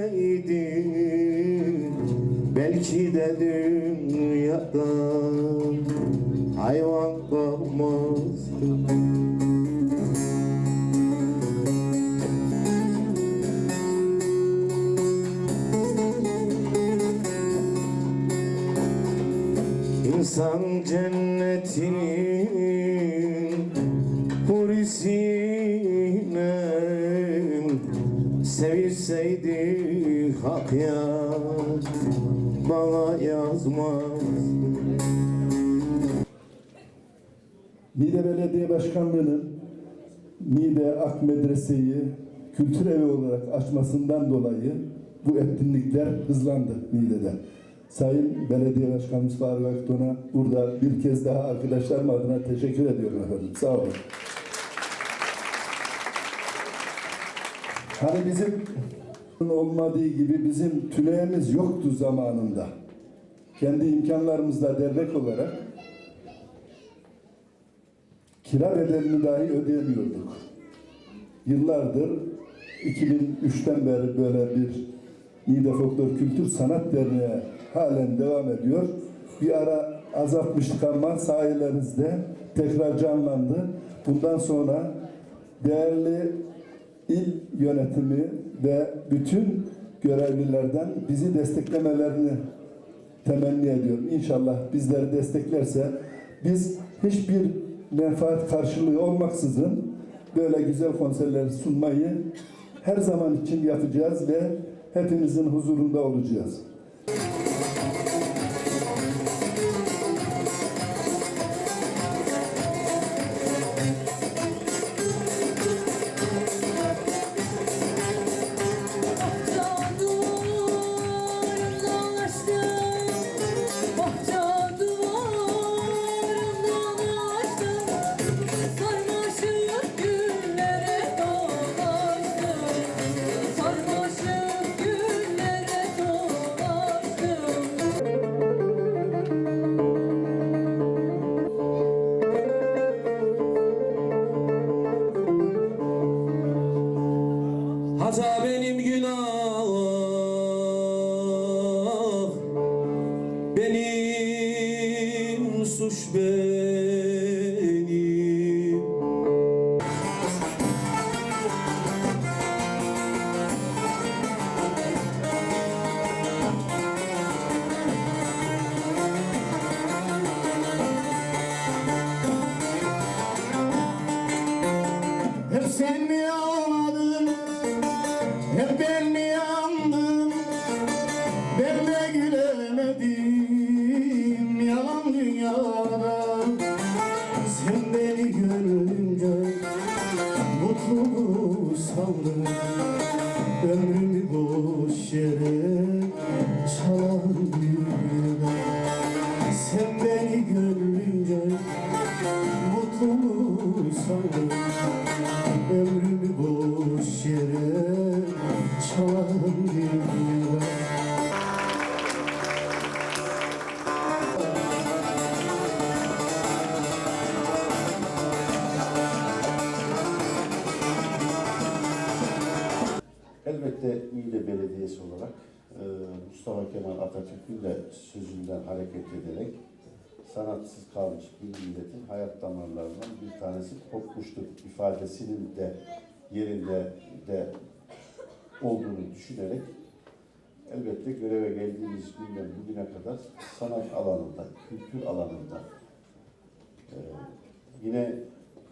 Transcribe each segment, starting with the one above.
bilseydim Belki de dünyadan hayvan kalmazdı İnsan cennetini Sevilseydi hak ya bana yazmaz Niğde Belediye Başkanlığı'nın Niğde Ak Medrese'yi kültür evi olarak açmasından dolayı bu etkinlikler hızlandı Niğde'de. Sayın Belediye Başkanımız Faruk Akton'a burada bir kez daha arkadaşlarım adına teşekkür ediyorum efendim. Sağ olun. Hani bizim olmadığı gibi bizim tüleyemiz yoktu zamanında. Kendi imkanlarımızla dernek olarak kira bedelini dahi ödeyemiyorduk. Yıllardır 2003'ten beri böyle bir Niğde Folklor Kültür Sanat Derneği halen devam ediyor. Bir ara azaltmıştık ama sayenizde tekrar canlandı. Bundan sonra değerli il yönetimi ve bütün görevlilerden bizi desteklemelerini temenni ediyorum. İnşallah bizleri desteklerse biz hiçbir menfaat karşılığı olmaksızın böyle güzel konserleri sunmayı her zaman için yapacağız ve hepinizin huzurunda olacağız. Günah Mutlu sandın Ömrümü boş yere Çalan dünyada Sen beni görünce Mutlu sandım Ömrümü boş yere çalan Niğde Belediyesi olarak e, Mustafa Kemal Atatürk'ün de sözünden hareket ederek sanatsız kalmış bir milletin hayat damarlarından bir tanesi kopmuştur ifadesinin de yerinde de olduğunu düşünerek elbette göreve geldiğimiz günden bugüne kadar sanat alanında, kültür alanında e, yine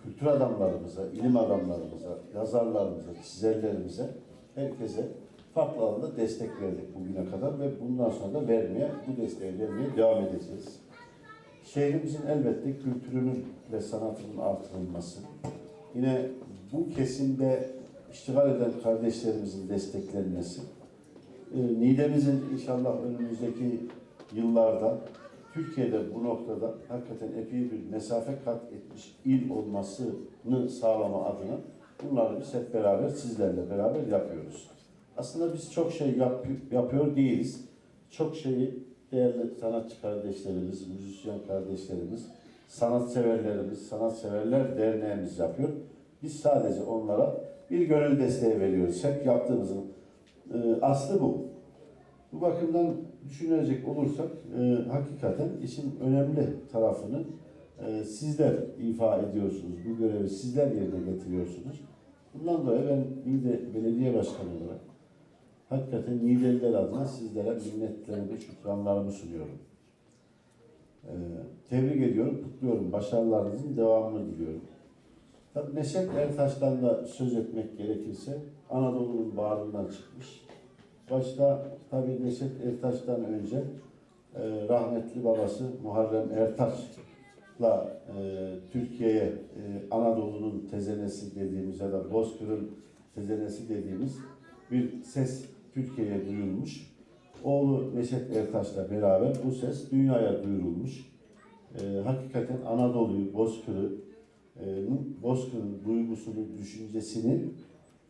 kültür adamlarımıza, ilim adamlarımıza, yazarlarımıza, çizerlerimize, herkese farklı alanda destek verdik bugüne kadar ve bundan sonra da vermeye, bu desteği vermeye devam edeceğiz. Şehrimizin elbette kültürünün ve sanatının artırılması, yine bu kesimde iştigal eden kardeşlerimizin desteklenmesi, e, Niğde'mizin inşallah önümüzdeki yıllarda Türkiye'de bu noktada hakikaten epey bir mesafe kat etmiş il olmasını sağlama adına bunları biz hep beraber sizlerle beraber yapıyoruz. Aslında biz çok şey yap, yapıyor değiliz. Çok şeyi değerli sanatçı kardeşlerimiz, müzisyen kardeşlerimiz, sanatseverlerimiz, sanatseverler derneğimiz yapıyor. Biz sadece onlara bir gönül desteği veriyoruz. Hep yaptığımızın e, aslı bu. Bu bakımdan düşünecek olursak e, hakikaten işin önemli tarafını e, sizler ifa ediyorsunuz. Bu görevi sizler yerine getiriyorsunuz. Bundan dolayı ben Niğde Belediye Başkanı olarak hakikaten Niğdeliler adına sizlere minnetlerimi, şükranlarımı sunuyorum. E, tebrik ediyorum, kutluyorum. Başarılarınızın devamını diliyorum. Tabii Neşet Ertaş'tan da söz etmek gerekirse Anadolu'nun bağrından çıkmış. Başta tabii Neşet Ertaş'tan önce e, rahmetli babası Muharrem Ertaş'la e, Türkiye'ye e, Anadolu'nun tezenesi dediğimiz ya da Bozkır'ın tezenesi dediğimiz bir ses Türkiye'ye duyulmuş. Oğlu Neşet Ertaş'la beraber bu ses dünyaya duyurulmuş. E, hakikaten Anadolu'yu, Bozkır'ı, e, Bozkır'ın duygusunu, düşüncesini,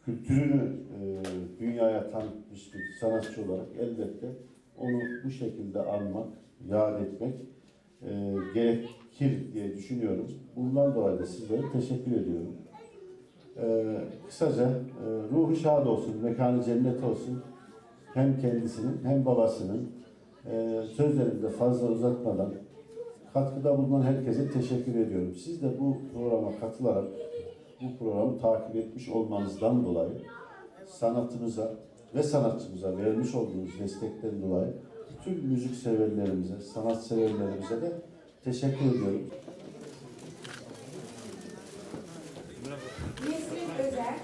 kültürünü e, dünyaya tanıtmış bir sanatçı olarak elbette onu bu şekilde anmak, yad etmek e, gerekir diye düşünüyorum. Bundan dolayı da sizlere teşekkür ediyorum. E, kısaca e, ruhu şad olsun, mekanı cennet olsun. Hem kendisinin hem babasının e, sözlerimi de fazla uzatmadan katkıda bulunan herkese teşekkür ediyorum. Siz de bu programa katılarak bu programı takip etmiş olmanızdan dolayı sanatımıza ve sanatçımıza vermiş olduğunuz destekten dolayı tüm müzik severlerimize, sanat severlerimize de teşekkür ediyorum. Nesrin Özer,